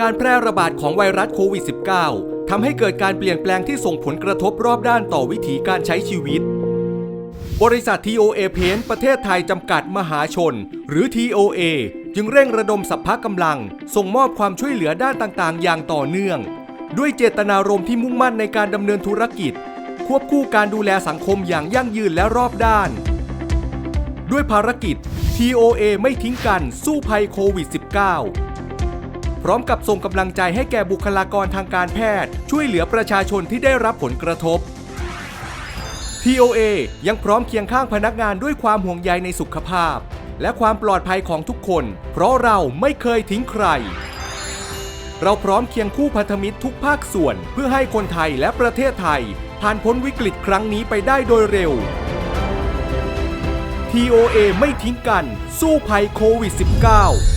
การแพร่ระบาดของไวรัสโควิด -19 ทำให้เกิดการเปลี่ยนแปลงที่ส่งผลกระทบรอบด้านต่อวิถีการใช้ชีวิต บริษัท TOA Paint ประเทศไทยจำกัดมหาชน หรือ TOA จึงเร่งระดมสัพพะกำลัง ส่งมอบความช่วยเหลือด้านต่างๆ อย่างต่อเนื่อง ด้วยเจตนารมณ์ที่มุ่งมั่นในการดำเนินธุรกิจ ควบคู่การดูแลสังคมอย่างยั่งยืนและรอบด้าน ด้วยภารกิจ TOA ไม่ทิ้งกันสู้ภัยโควิด -19 พร้อมกับส่งกำลังใจให้แก่บุคลากรทางการแพทย์ ช่วยเหลือประชาชนที่ได้รับผลกระทบ TOA ยังพร้อมเคียงข้างพนักงานด้วยความห่วงใยในสุขภาพ และความปลอดภัยของทุกคน เพราะเราไม่เคยทิ้งใคร เราพร้อมเคียงคู่พันธมิตรทุกภาคส่วน เพื่อให้คนไทยและประเทศไทย ผ่านพ้นวิกฤตครั้งนี้ไปได้โดยเร็ว TOA ไม่ทิ้งกัน สู้ภัยโควิด -19